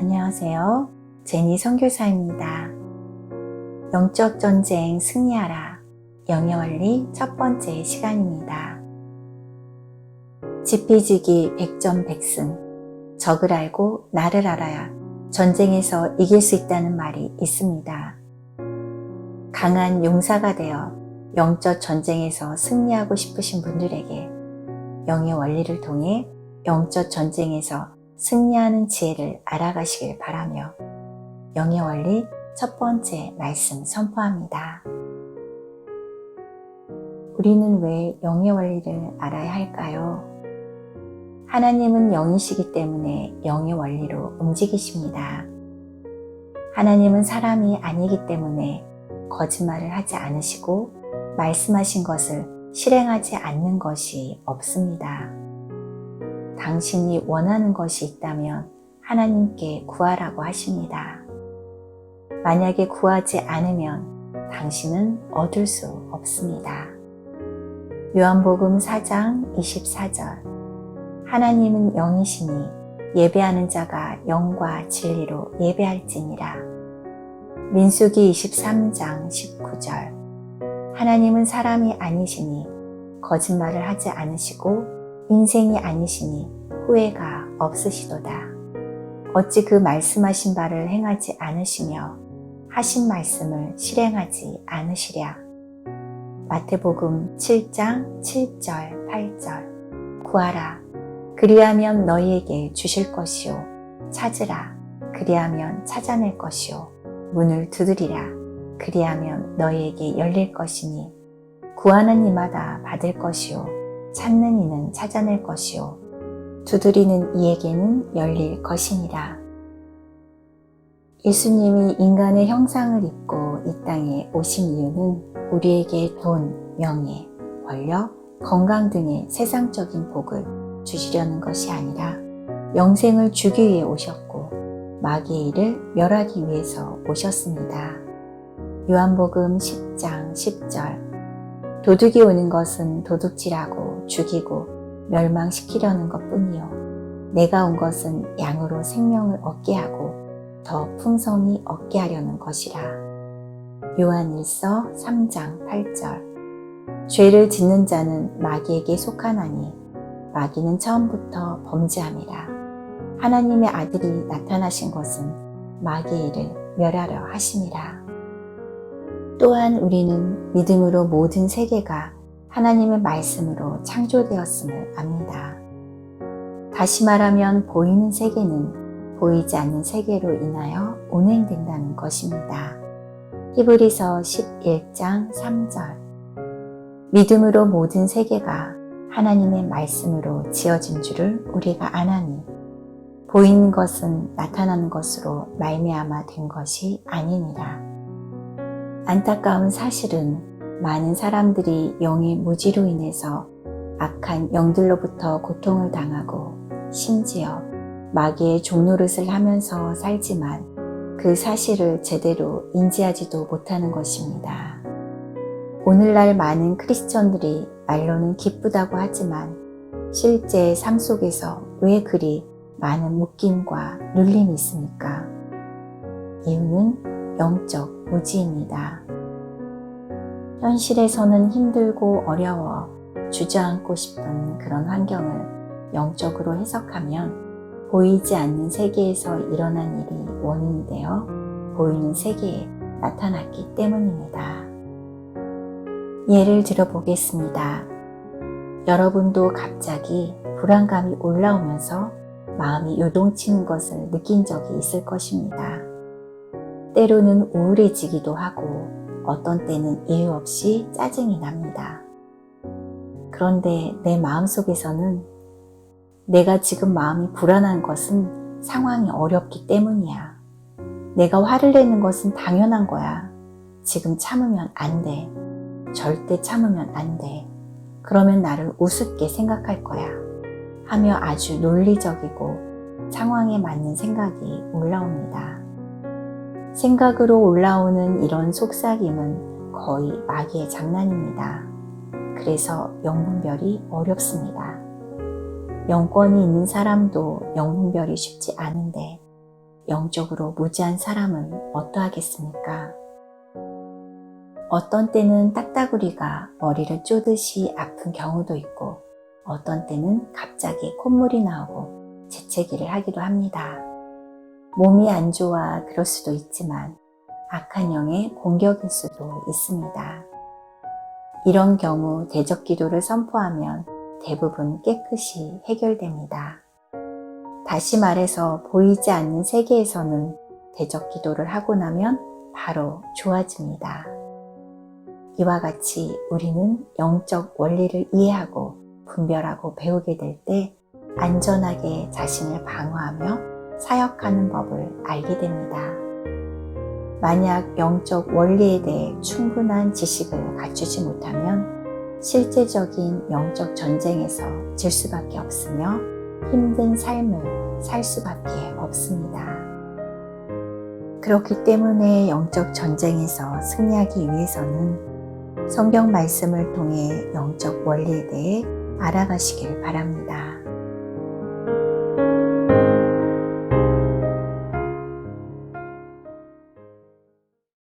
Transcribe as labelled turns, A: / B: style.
A: 안녕하세요. 제니 선교사입니다. 영적 전쟁 승리하라. 영예원리 첫 번째 시간입니다. 지피지기 백전백승. 적을 알고 나를 알아야 전쟁에서 이길 수 있다는 말이 있습니다. 강한 용사가 되어 영적 전쟁에서 승리하고 싶으신 분들에게 영의 원리를 통해 영적 전쟁에서 승리하는 지혜를 알아가시길 바라며 영의 원리 첫 번째 말씀 선포합니다. 우리는 왜 영의 원리를 알아야 할까요? 하나님은 영이시기 때문에 영의 원리로 움직이십니다. 하나님은 사람이 아니기 때문에 거짓말을 하지 않으시고 말씀하신 것을 실행하지 않는 것이 없습니다. 당신이 원하는 것이 있다면 하나님께 구하라고 하십니다. 만약에 구하지 않으면 당신은 얻을 수 없습니다. 요한복음 4장 24절 하나님은 영이시니 예배하는 자가 영과 진리로 예배할지니라. 민수기 23장 19절 하나님은 사람이 아니시니 거짓말을 하지 않으시고 인생이 아니시니 후회가 없으시도다. 어찌 그 말씀하신 바를 행하지 않으시며 하신 말씀을 실행하지 않으시랴. 마태복음 7장 7절 8절. 구하라. 그리하면 너희에게 주실 것이요. 찾으라. 그리하면 찾아낼 것이요. 문을 두드리라. 그리하면 너희에게 열릴 것이니 구하는 이마다 받을 것이요 찾는 이는 찾아낼 것이요 두드리는 이에게는 열릴 것이니라. 예수님이 인간의 형상을 입고 이 땅에 오신 이유는 우리에게 돈, 명예, 권력, 건강 등의 세상적인 복을 주시려는 것이 아니라 영생을 주기 위해 오셨고 마귀의 일을 멸하기 위해서 오셨습니다. 요한복음 10장 10절 도둑이 오는 것은 도둑질하고 죽이고 멸망시키려는 것 뿐이요. 내가 온 것은 양으로 생명을 얻게 하고 더 풍성히 얻게 하려는 것이라. 요한 1서 3장 8절 죄를 짓는 자는 마귀에게 속하나니 마귀는 처음부터 범죄함이라. 하나님의 아들이 나타나신 것은 마귀의 일을 멸하려 하심이라. 또한 우리는 믿음으로 모든 세계가 하나님의 말씀으로 창조되었음을 압니다. 다시 말하면 보이는 세계는 보이지 않는 세계로 인하여 운행된다는 것입니다. 히브리서 11장 3절 믿음으로 모든 세계가 하나님의 말씀으로 지어진 줄을 우리가 아나니 보이는 것은 나타나는 것으로 말미암아 된 것이 아니니라. 안타까운 사실은 많은 사람들이 영의 무지로 인해서 악한 영들로부터 고통을 당하고 심지어 마귀의 종노릇을 하면서 살지만 그 사실을 제대로 인지하지도 못하는 것입니다. 오늘날 많은 크리스천들이 말로는 기쁘다고 하지만 실제 삶 속에서 왜 그리 많은 묶임과 눌림이 있습니까? 이유는 영적 무지입니다. 현실에서는 힘들고 어려워 주저앉고 싶은 그런 환경을 영적으로 해석하면 보이지 않는 세계에서 일어난 일이 원인이 되어 보이는 세계에 나타났기 때문입니다. 예를 들어 보겠습니다. 여러분도 갑자기 불안감이 올라오면서 마음이 요동치는 것을 느낀 적이 있을 것입니다. 때로는 우울해지기도 하고 어떤 때는 이유 없이 짜증이 납니다. 그런데 내 마음 속에서는 내가 지금 마음이 불안한 것은 상황이 어렵기 때문이야. 내가 화를 내는 것은 당연한 거야. 지금 참으면 안 돼. 절대 참으면 안 돼. 그러면 나를 우습게 생각할 거야. 하며 아주 논리적이고 상황에 맞는 생각이 올라옵니다. 생각으로 올라오는 이런 속삭임은 거의 마귀의 장난입니다. 그래서 영분별이 어렵습니다. 영권이 있는 사람도 영분별이 쉽지 않은데 영적으로 무지한 사람은 어떠하겠습니까? 어떤 때는 딱따구리가 머리를 쪼듯이 아픈 경우도 있고 어떤 때는 갑자기 콧물이 나오고 재채기를 하기도 합니다. 몸이 안 좋아 그럴 수도 있지만 악한 영의 공격일 수도 있습니다. 이런 경우 대적 기도를 선포하면 대부분 깨끗이 해결됩니다. 다시 말해서 보이지 않는 세계에서는 대적 기도를 하고 나면 바로 좋아집니다. 이와 같이 우리는 영적 원리를 이해하고 분별하고 배우게 될 때 안전하게 자신을 방어하며 사역하는 법을 알게 됩니다. 만약 영적 원리에 대해 충분한 지식을 갖추지 못하면 실제적인 영적 전쟁에서 질 수밖에 없으며 힘든 삶을 살 수밖에 없습니다. 그렇기 때문에 영적 전쟁에서 승리하기 위해서는 성경 말씀을 통해 영적 원리에 대해 알아가시길 바랍니다.